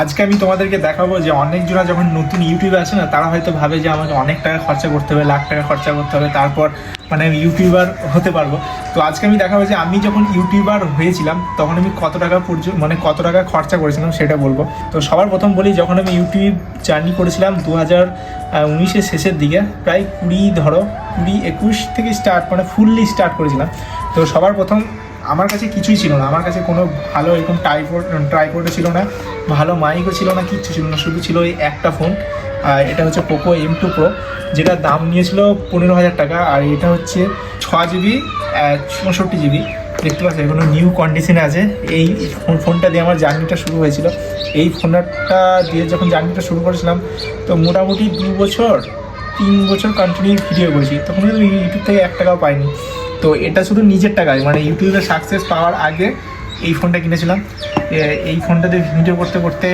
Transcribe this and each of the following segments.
আজকে আমি তোমাদেরকে দেখাবো যে অনেকজনা যখন নতুন ইউটিউবে আসে না, তারা হয়তো ভাবে যে আমাকে অনেক টাকা খরচা করতে হবে, লাখ টাকা খরচা করতে হবে, তারপর মানে আমি ইউটিউবার হতে পারব। তো আজকে আমি দেখাবো যে আমি যখন ইউটিউবার হয়েছিলাম, তখন আমি কত টাকা পর্যন্ত মানে কত টাকা খরচা করেছিলাম সেটা বলব। তো সবার প্রথম বলি, যখন আমি ইউটিউব জার্নি করেছিলাম দু হাজার উনিশের শেষের দিকে, প্রায় কুড়ি ধরো, কুড়ি একুশ থেকে স্টার্ট মানে ফুললি স্টার্ট করেছিলাম। তো সবার প্রথম আমার কাছে কিছুই ছিল না। আমার কাছে কোনো ভালো এরকম টাইপোড ট্রাইপোডও ছিল না। ভালো মাইকও ছিল না, কিচ্ছু ছিল না। শুধু ছিল এই একটা ফোন আর এটা হচ্ছে পোকো এম টু প্রো যেটার দাম নিয়েছিল পনেরো হাজার টাকা, আর এটা হচ্ছে ছ জিবি চৌষট্টি জিবি দেখতে পাচ্ছি, এখনও নিউ কন্ডিশনে আছে। এই ফোনটা দিয়ে আমার জার্নিটা শুরু হয়েছিল। এই ফোনটা দিয়ে যখন জার্নিটা শুরু করেছিলাম, তো মোটামুটি দু বছর, তিন বছর কন্টিনিউ ভিডিও করেছি। তখন কিন্তু ইউটিউব থেকে এক টাকাও পাইনি। তো এটা শুধু নিজের টাকায় মানে ইউটিউবে সাকসেস পাওয়ার আগে এই ফোনটা কিনেছিলাম। এই ফোনটাতে ভিডিও করতে করতে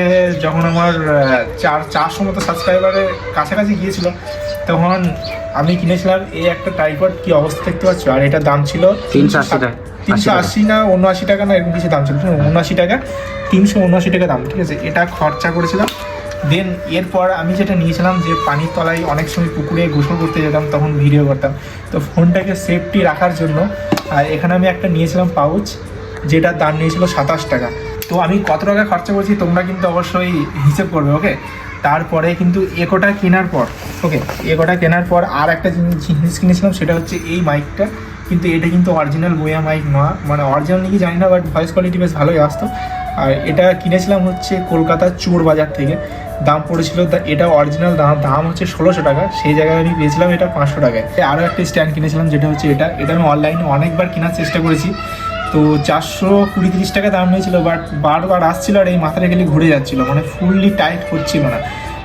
যখন আমার চার চারশো মতো সাবস্ক্রাইবারের কাছাকাছি গিয়েছিল তখন আমি কিনেছিলাম এই একটা টাইপড কি অবস্থা দেখতে পাচ্ছ? আর এটার দাম ছিল 380 টাকা। তিনশো আশি না উনআশি টাকা না এরকম কিছু দাম ছিল উনআশি টাকা তিনশো উনআশি টাকা দাম ঠিক আছে? এটা খরচা করেছিলাম। দেন এরপর আমি যেটা নিয়েছিলাম যে পানির তলায় অনেক সময় পুকুরে গোসল করতে যেতাম, তখন ভিডিও করতাম। তো ফোনটাকে সেফটি রাখার জন্য আর এখানে আমি একটা নিয়েছিলাম পাউচ যেটার দাম নিয়েছিল সাতাশ টাকা। তো আমি কত টাকা খরচা করছি তোমরা কিন্তু অবশ্যই হিসেব করবে ওকে তারপরে কিন্তু একোটা কেনার পর ওকে একোটা কেনার পর আর একটা জিনিস কিনেছিলাম, সেটা হচ্ছে এই মাইকটা কিন্তু এটা কিন্তু অরিজিনাল বইয়া মাইক নয় মানে অরিজিনাল নাকি জানি না বাট ভয়েস কোয়ালিটি বেশ ভালোই আসতো। আর এটা কিনেছিলাম হচ্ছে কলকাতার চোর বাজার থেকে। দাম পড়েছিল এটা অরিজিনাল দাম দাম হচ্ছে ষোলোশো টাকা। সেই জায়গায় আমি পেয়েছিলাম এটা পাঁচশো টাকায়। আরও একটা স্ট্যান্ড কিনেছিলাম যেটা হচ্ছে এটা। এটা আমি অনলাইনে অনেকবার কেনার চেষ্টা করেছি। তো চারশো কুড়ি তিরিশ টাকা দাম নিয়েছিল বাট বারবার আসছিল আর এই মাথাটা গেলে ঘুরে যাচ্ছিল মানে ফুললি টাইট হচ্ছিল না।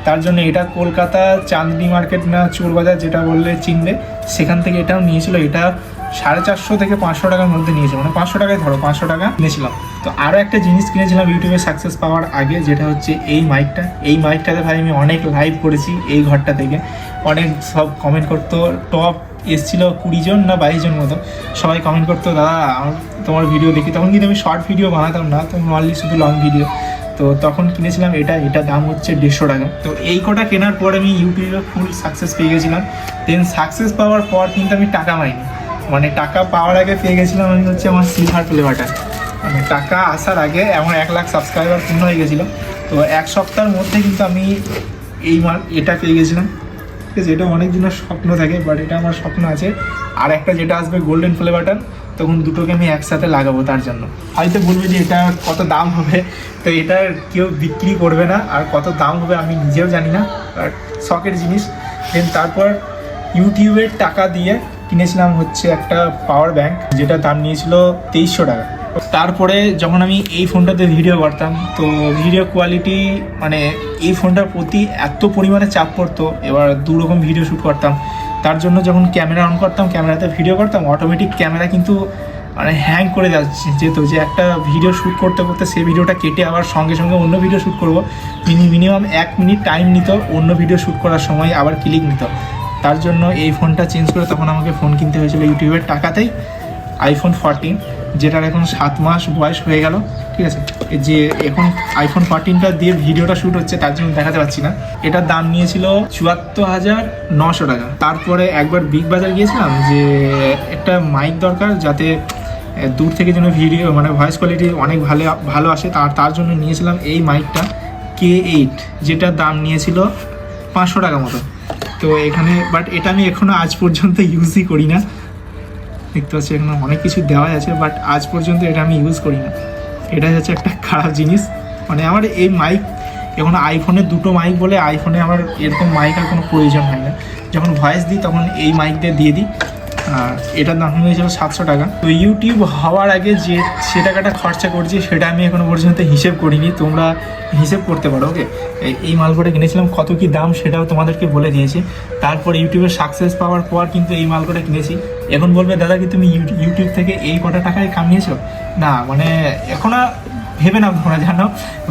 তার জন্য এটা কলকাতা চাঁদনি মার্কেট না চোরবাজার যেটা বললে চিনবে, সেখান থেকে এটাও নিয়েছিল। এটা সাড়ে চারশো থেকে পাঁচশো টাকার মধ্যে নিয়েছিল মানে পাঁচশো টাকায় ধরো, পাঁচশো টাকা কিনেছিলাম তো আরও একটা জিনিস কিনেছিলাম ইউটিউবে সাকসেস পাওয়ার আগে, যেটা হচ্ছে এই মাইকটা এই মাইকটাতে ভাই আমি অনেক লাইভ করেছি এই ঘরটা থেকে। অনেক সব কমেন্ট করতো টপ এসছিল কুড়ি জন না বাইশ জন মতো। সবাই কমেন্ট করতো, দাদা তোমার ভিডিও দেখি। তখন কিন্তু আমি শর্ট ভিডিও বানাতাম না, তো অনলি শুধু লং ভিডিও তো তখন কিনেছিলাম এটা এটা দাম হচ্ছে দেড়শো টাকা। তো এই কটা কেনার পর আমি ইউটিউবে ফুল সাকসেস পেয়ে গেছিলাম। দেন সাকসেস পাওয়ার পর কিন্তু আমি টাকা পাইনি। মানে টাকা পাওয়ার আগে পেয়ে গেছিলাম আমি হচ্ছে আমার সিলভার বাটন মানে টাকা আসার আগে এমন এক লাখ সাবস্ক্রাইবার পূর্ণ হয়ে গেছিল। তো এক সপ্তাহের মধ্যে কিন্তু আমি এই মাল, এটা পেয়ে গেছিলাম। ঠিক আছে, এটা অনেক দিনের স্বপ্ন থাকে বাট এটা আমার স্বপ্ন আছে। আর একটা যেটা আসবে গোল্ডেন বাটন তখন দুটোকে আমি একসাথে লাগাবো তার জন্য। হয়তো বলবে যে এটা কত দাম হবে, তো এটা কেউ বিক্রি করবে না, আর কত দাম হবে আমি নিজেও জানি না, আর শখের জিনিস। দেন তারপর ইউটিউবের টাকা দিয়ে কিনেছিলাম হচ্ছে একটা পাওয়ার ব্যাংক যেটা দাম নিয়েছিল তেইশশো টাকা। তারপরে যখন আমি এই ফোনটাতে ভিডিও করতাম তো ভিডিও কোয়ালিটি মানে এই ফোনটার প্রতি এত পরিমাণে চাপ পড়তো, এবার দু রকম ভিডিও শ্যুট করতাম। তার জন্য যখন ক্যামেরা অন করতাম ক্যামেরাতে ভিডিও করতাম অটোমেটিক ক্যামেরা কিন্তু মানে হ্যাং করে যাচ্ছে। যেত যে একটা ভিডিও শ্যুট করতে করতে সেই ভিডিওটা কেটে আবার সঙ্গে সঙ্গে অন্য ভিডিও শ্যুট করব। মিনিমাম এক মিনিট টাইম নিত অন্য ভিডিও শ্যুট করার সময় আবার ক্লিক নিত। তার জন্য এই ফোনটা চেঞ্জ করে তখন আমাকে ফোন কিনতে হয়েছিল ইউটিউবের টাকাতেই আইফোন ফোরটিন যেটার এখন সাত মাস বয়স হয়ে গেল, ঠিক আছে? যে এখন আইফোন ফোরটিনটা দিয়ে ভিডিওটা শ্যুট হচ্ছে, তার জন্য দেখাতে পাচ্ছি না। এটার দাম নিয়েছিল চুয়াত্তর হাজার নশো টাকা। তারপরে একবার বিগ বাজার গিয়েছিলাম যে একটা মাইক দরকার যাতে দূর থেকে যেন ভিডিও মানে ভয়েস কোয়ালিটি অনেক ভালো ভালো আসে। তার তার জন্য নিয়েছিলাম এই মাইকটা কে এইট যেটার দাম নিয়েছিল পাঁচশো টাকা মতো। তো এখানে বাট এটা আমি এখনও আজ পর্যন্ত ইউজই করি না দেখতে পাচ্ছি, এখানে অনেক কিছু দেওয়া আছে বাট আজ পর্যন্ত এটা আমি ইউজ করি না এটা হচ্ছে একটা খারাপ জিনিস। মানে আমার এই মাইক এখন আইফোনে দুটো মাইক বলে আইফোনে আমার এরকম মাইক আর কোনো প্রয়োজন হয় না। যখন ভয়েস দিই, তখন এই মাইক দিয়ে দিয়ে দিই। এটার দাম হয়েছিল সাতশো টাকা। তো ইউটিউব হওয়ার আগে যে সে টাকাটা খরচা করছি, সেটা আমি এখনও পর্যন্ত হিসেব করিনি। তোমরা হিসেব করতে পারো ওকে এই মালকোটা কিনেছিলাম, কত কি দাম সেটাও তোমাদেরকে বলে দিয়েছি। তারপর ইউটিউবে সাকসেস পাওয়ার পর কিন্তু এই মালকোটা কিনেছি। এখন বলবে, দাদা কি তুমি ইউটিউব থেকে এই কটা টাকায় কামিয়েছো? না মানে এখনও ভেবে না তোমরা জানো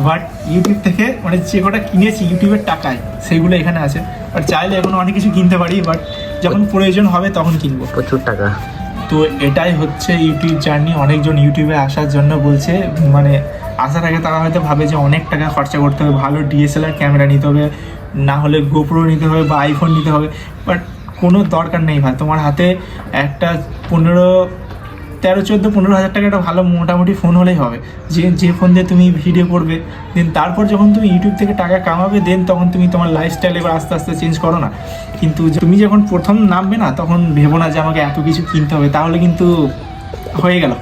বাট ইউটিউব থেকে মানে যে কটা কিনেছি ইউটিউবের টাকায়, সেগুলো এখানে আছে। বাট চাইলে এখন অনেক কিছু কিনতে পারি বাট যখন প্রয়োজন হবে তখন কিনবো। প্রচুর টাকা। তো এটাই হচ্ছে ইউটিউব জার্নি অনেকজন ইউটিউবে আসার জন্য বলছে মানে আসার আগে তারা হয়তো ভাবে যে অনেক টাকা খরচা করতে হবে ভালো ডিএসএলআর ক্যামেরা নিতে হবে না হলে গোপ্রো নিতে হবে বা আইফোন নিতে হবে। বাট কোনো দরকার নেই ভাই। তোমার হাতে একটা পনেরো তেরো, চোদ্দ, পনেরো হাজার টাকা একটা ভালো মোটামুটি ফোন হলেই হবে। যে যে ফোন দিয়ে তুমি ভিডিও করবে দেন তারপর যখন তুমি ইউটিউব থেকে টাকা কামাবে দেন তখন তুমি তোমার লাইফস্টাইল এবার আস্তে আস্তে চেঞ্জ করো না। কিন্তু তুমি যখন প্রথম নামবে না, তখন ভেবো না যে আমাকে এত কিছু কিনতে হবে, তাহলে কিন্তু হয়ে গেল।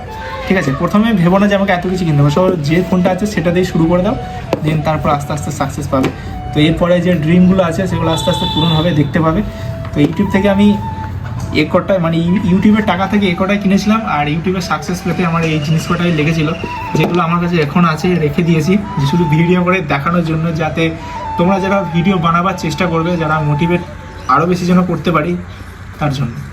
ঠিক আছে? প্রথমে ভেবো না যে আমাকে এত কিছু কিনতে হবে। সব যে ফোনটা আছে সেটা দিয়ে শুরু করে দাও দেন তারপর আস্তে আস্তে সাকসেস পাবে। তো এরপরে যে ড্রিমগুলো আছে, সেগুলো আস্তে আস্তে পূরণ হবে, দেখতে পাবে। তো ইউটিউব থেকে আমি এ কটায় মানে ইউ- ইউটিউবের টাকা থেকে এ কিনেছিলাম আর ইউটিউবে সাকসেস পেতে আমার এই জিনিস কটাই লেগেছিল, যেগুলো আমার কাছে এখন আছে, রেখে দিয়েছি, যে শুধু ভিডিও করে দেখানোর জন্য যাতে তোমরা যারা ভিডিও বানাবার চেষ্টা করবে, যারা মোটিভেট আরও বেশি যেন করতে পারি, তার জন্য।